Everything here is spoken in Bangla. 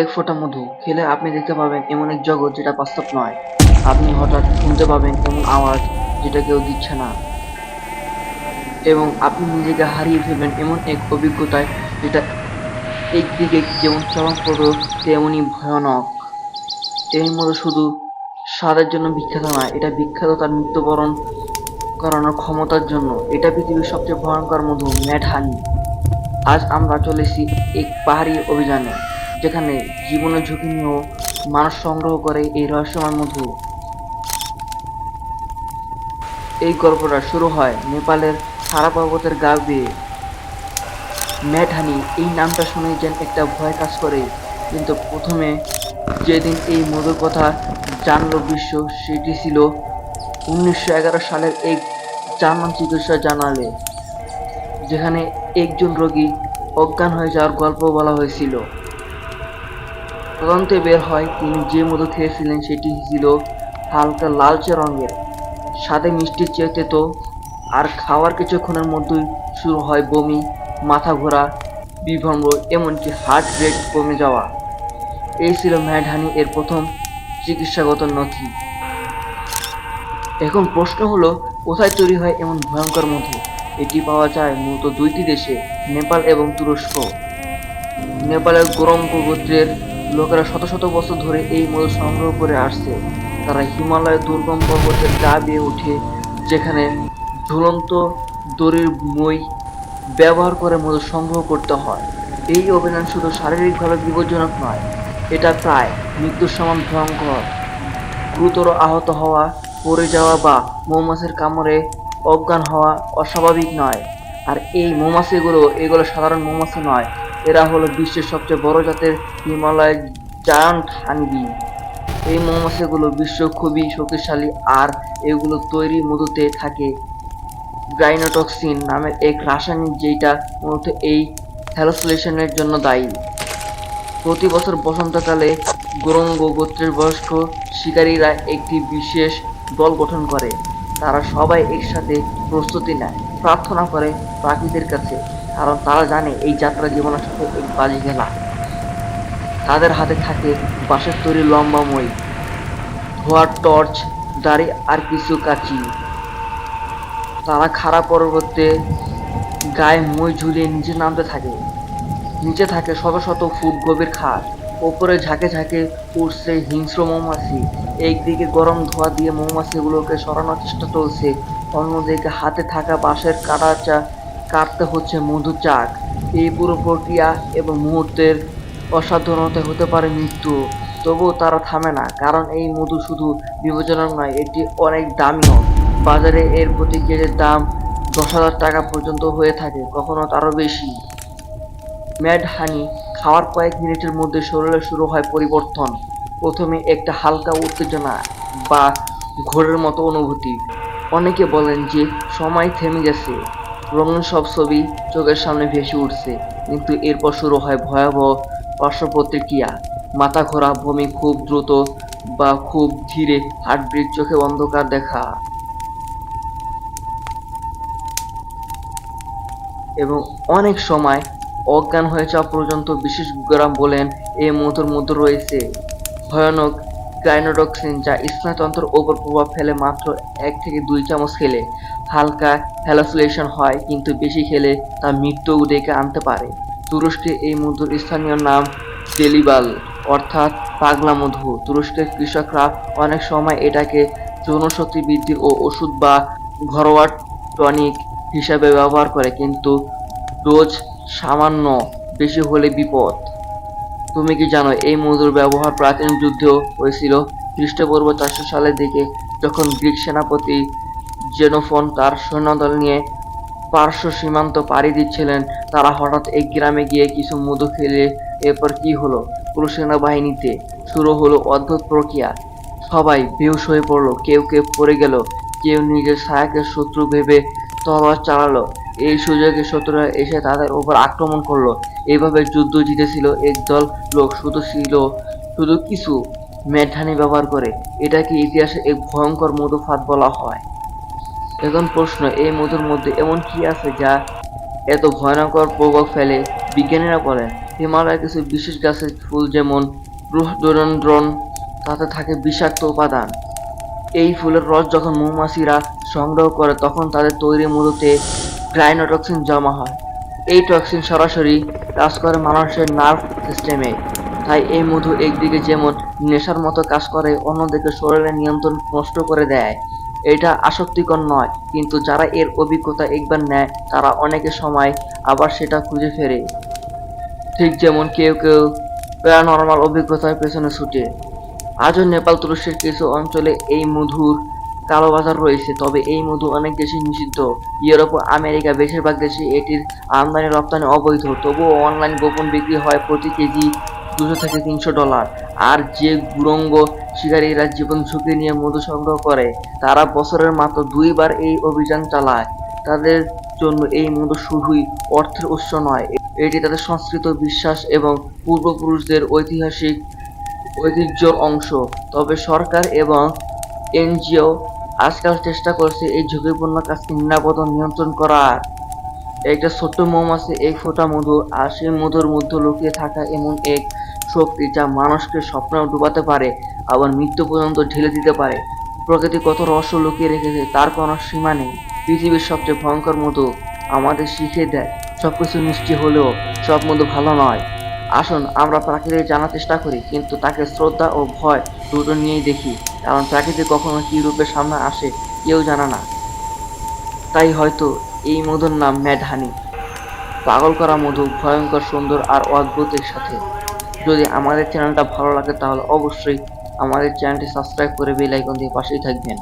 এক ফোঁটা মধু খেলে আপনি দেখতে পাবেন এমন এক জগৎ যেটা বাস্তব নয়। আপনি হঠাৎ শুনতে পাবেন এমন আওয়াজ যেটা কেউ দিচ্ছে না। এবং আপনি নিজেকে হারিয়ে ফেলবেন এমন এক অভিজ্ঞতায় যেটা একদিকে যেমন চমকপ্রদ তেমনই ভয়ানক। এর মধু শুধু স্বাদের জন্য বিখ্যাত নয়, এটা বিখ্যাত তার মৃত্যুবরণ করানোর ক্ষমতার জন্য। এটা পৃথিবীর সবচেয়ে ভয়ঙ্কর মধু ম্যাড হানি। আজ আমরা চলেছি এক পাহাড়ি অভিযানে। যেখানে জীবনের ঝুঁকি নিয়েও মানুষ সংগ্রহ করে এই রহস্যময় মধু। এই গল্পটা শুরু হয় নেপালের সারা পর্বতের গা বেয়ে ম্যাডহানি এই নামটা শুনে যেন একটা ভয় কাজ করে, কিন্তু প্রথমে যেদিন এই মধুর কথা জানলো বিশ্ব, সেটি ছিল উনিশশো এগারো সালের এক জার্মান চিকিৎসা জানালে যেখানে একজন রোগী অজ্ঞান হয়ে যাওয়ার গল্প বলা হয়েছিল। তদন্তে বের হয় তিনি যে মধু খেয়েছিলেন সেটি ছিল হালকা লালচে রঙের। স্বাদে মিষ্টির চেয়ে তেতো আর খাওয়ার কিছুক্ষণের মধ্যেই শুরু হয় বমি, মাথা ঘোরা বিভঙ্গ এমনকি হার্ট রেট কমে যাওয়া। এই ছিল ম্যাডহানি এর প্রথম চিকিৎসাগত নথি। এখন প্রশ্ন হলো, কোথায় তৈরি হয় এমন ভয়ঙ্কর মধু? এটি পাওয়া যায় মূলত দুইটি দেশে, নেপাল এবং তুরস্ক। নেপালের গোরঙ্গ গোত্রের লোকেরা শত শত বছর ধরে এই মধু সংগ্রহ করে আসছে। তারা হিমালয়ের দুর্গম পর্বতের গা বেয়ে উঠে যেখানে ঝুলন্ত দড়ির মই ব্যবহার করে মধু সংগ্রহ করতে হয়। এই অভিযান শুধু শারীরিকভাবে বিপজ্জনক নয়, এটা প্রায় মৃত্যুর সমান ভয়ঙ্কর। গুরুতর আহত হওয়া, পড়ে যাওয়া বা মৌমাছির কামড়ে অজ্ঞান হওয়া অস্বাভাবিক নয়। আর এই মৌমাছিগুলো এগুলো সাধারণ মৌমাছি নয় এরা হলো বিশ্বের সবচেয়ে বড় জাতের হিমালয় জায়ান্ট হানিবি এই মৌমাছিগুলো বিশ্ব খুবই শক্তিশালী আর এগুলো তৈরি মধুতে থাকে। গ্রাইনোটক্সিন নামের এক রাসায়নিক যেটা মূলত এই হ্যালোসিলেশনের জন্য দায়ী। প্রতি বছর বসন্তকালে গোরঙ্গ গোত্রের বয়স্ক শিকারীরা একটি বিশেষ দল গঠন করে। তারা সবাই একসাথে প্রস্তুতি নেয়, প্রার্থনা করে পাখিদের কাছে। কারণ তারা জানে এই যাত্রা জীবনের সাথে এক বাজি খেলা তাদের হাতে থাকে বাঁশের তৈরি লম্বা মই, ধোয়ার টর্চ, দাড়ি আর কিছু কাচি। তারা খারাপ পরবর্তী গায়ে মই ঝুলিয়ে নিচে নামতে থাকে। নিচে থাকে শত শত ফুট গভীর খাট ওপরে ঝাঁকে ঝাঁকে উঠছে হিংস্র মৌমাছি। একদিকে গরম ধোয়া দিয়ে মৌমাছিগুলোকে সরানোর চেষ্টা চলছে। অন্যদিকে হাতে থাকা বাঁশের কাটা চা কাটতে হচ্ছে মধু চাক এই পুরো প্রক্রিয়া এবং মুহূর্তের অসাধারণতা হতে পারে মৃত্যু। তবুও তারা থামে না, কারণ এই মধু শুধু বিপজ্জনক নয়, এটি অনেক দামিও বাজারে এর প্রতি কেজির দাম দশ হাজার টাকা পর্যন্ত হয়ে থাকে, কখনো তারও বেশি। ম্যাড হানি, খাওয়ার কয়েক মিনিটের মধ্যে শরীরে শুরু হয় পরিবর্তন। প্রথমে একটা হালকা উত্তেজনা বা ঘোরের মতো অনুভূতি। অনেকে বলেন যে, সময় থেমে গেছে। রঙিন সব ছবি চোখের সামনে ভেসে উঠছে। কিন্তু এরপর শুরু হয় ভয়াবহ পার্শ্ব প্রতিক্রিয়া মাথা ঘোরা বমি খুব দ্রুত বা খুব ধীরে হার্টব্রিক চোখে অন্ধকার দেখা। এবং অনেক সময় অজ্ঞান হয়ে যাওয়া পর্যন্ত বিশেষজ্ঞরা বলেন এই মধুর মধ্যে রয়েছে। ভয়ানক গাইনোডক্সিন যা স্নায়ুতন্ত্রের ওপর প্রভাব ফেলে মাত্র এক থেকে দুই চামচ খেলে। হালকা হ্যালোসিলেশন হয়, কিন্তু বেশি খেলে তা মৃত্যু ডেকে আনতে পারে। তুরস্কে এই মধুর স্থানীয় নাম ডেলিবাল অর্থাৎ পাগলা মধু। তুরস্কের কৃষকরা অনেক সময় এটাকে যৌনশক্তি বৃদ্ধি ও ওষুধ বা ঘরোয়া টনিক হিসাবে ব্যবহার করে, কিন্তু ডোজ সামান্য বেশি হলে বিপদ। তুমি কি জানো, এই মধুর ব্যবহার প্রাচীন যুদ্ধেও হয়েছিল। খ্রিস্টপূর্ব চারশো সালের দিকে যখন গ্রিক সেনাপতি জেনোফোন তার সৈন্যদল নিয়ে পার্শ্ব সীমান্ত পাড়ি দিচ্ছিলেন। তারা হঠাৎ এক গ্রামে গিয়ে কিছু মধু খেলে। এরপর কি হলো? পুরো সেনাবাহিনীতে শুরু হলো অদ্ভুত প্রক্রিয়া। সবাই বেহুশ হয়ে পড়ল। কেউ কেউ পড়ে গেল। কেউ নিজের ছায়াকে শত্রু ভেবে তলোয়ার চালালো। এই সুযোগে শত্রুরা এসে তাদের উপর আক্রমণ করল। এইভাবে যুদ্ধ জিতেছিল একদল লোক। শুধু ছিল, শুধু কিছু মেধানি ব্যবহার করে। এটাকে ইতিহাসে এক ভয়ঙ্কর মধুফাত বলা হয়। এখন প্রশ্ন এই মধুর মধ্যে এমন কি আছে যা এত ভয়ঙ্কর প্রভাব ফেলে বিজ্ঞানীরা বলেন? হিমালয়ের কিছু বিশেষ গাছের ফুল যেমন রোডোডেনড্রন তাতে থাকে বিষাক্ত উপাদান। এই ফুলের রস যখন মৌমাছিরা সংগ্রহ করে, তখন তাদের তৈরি মধুতে গ্রাইনোটক্সিন জমা হয়। এই টক্সিন সরাসরি কাজ করে মানুষের নার্ভ সিস্টেমে। তাই এই মধু একদিকে যেমন নেশার মতো কাজ করে, অন্যদিকে শরীরের নিয়ন্ত্রণ নষ্ট করে দেয়। এটা আসক্তিকর নয়, কিন্তু যারা এর অভিজ্ঞতা একবার নেয়, তারা অনেকের সময় আবার সেটা খুঁজে ফেরে। ঠিক যেমন কেউ কেউ প্যারানর্মাল অভিজ্ঞতার পেছনে ছুটে। আজও নেপাল তুরস্কের কিছু অঞ্চলে এই মধুর কালোবাজার রয়েছে, তবে এই মধু অনেক দেশে নিষিদ্ধ। ইউরোপ ও আমেরিকা বেশিরভাগ দেশে এটির আমদানি রপ্তানি অবৈধ, তবুও অনলাইন গোপন বিক্রি হয় প্রতি কেজি দুশো থেকে তিনশো ডলার। আর যে গুরঙ্গ শিকারীরা জীবন ঝুঁকি নিয়ে মধু সংগ্রহ করে। তারা বছরের মাত্র দুইবার এই অভিযান চালায়। তাদের জন্য এই মধু শুধুই অর্থের উৎস নয়, এটি তাদের সংস্কৃত বিশ্বাস এবং পূর্বপুরুষদের ঐতিহাসিক ঐতিহ্যর অংশ। তবে সরকার এবং এনজিও আজকাল চেষ্টা করছে এই ঝুঁকিপূর্ণ কাজকে নিরাপদ নিয়ন্ত্রণ করার। একটা ছোট্ট মৌমাছি এক ফোঁটা মধু আর সেই মধুর মধ্যে লুকিয়ে থাকা এমন এক শক্তি যা মানুষকে স্বপ্নেও ডুবাতে পারে। আবার মৃত্যু পর্যন্ত ঢেলে দিতে পারে। প্রকৃতি কত রহস্য লুকিয়ে রেখেছে, তার কোনো সীমা নেই। পৃথিবীর সবচেয়ে ভয়ঙ্কর মধু আমাদের শিখিয়ে দেয়। সব কিছু মিষ্টি হলেও সব মধু ভালো নয়। আসুন, আমরা প্রাকৃতিক জানার চেষ্টা করি, কিন্তু তাকে শ্রদ্ধা ও ভয় দুটো নিয়েই দেখি, কারণ প্রাকৃতি কখনো কী রূপে সামনে আসে কেউ জানে না। তাই হয়তো এই মধুর নাম ম্যাড হানি পাগল করা মধু ভয়ঙ্কর, সুন্দর আর অদ্ভুতের সাথে। যদি আমাদের চ্যানেলটা ভালো লাগে, তাহলে অবশ্যই আমাদের চ্যানেলটি সাবস্ক্রাইব করে বেল আইকন দিয়ে পাশেই থাকবেন।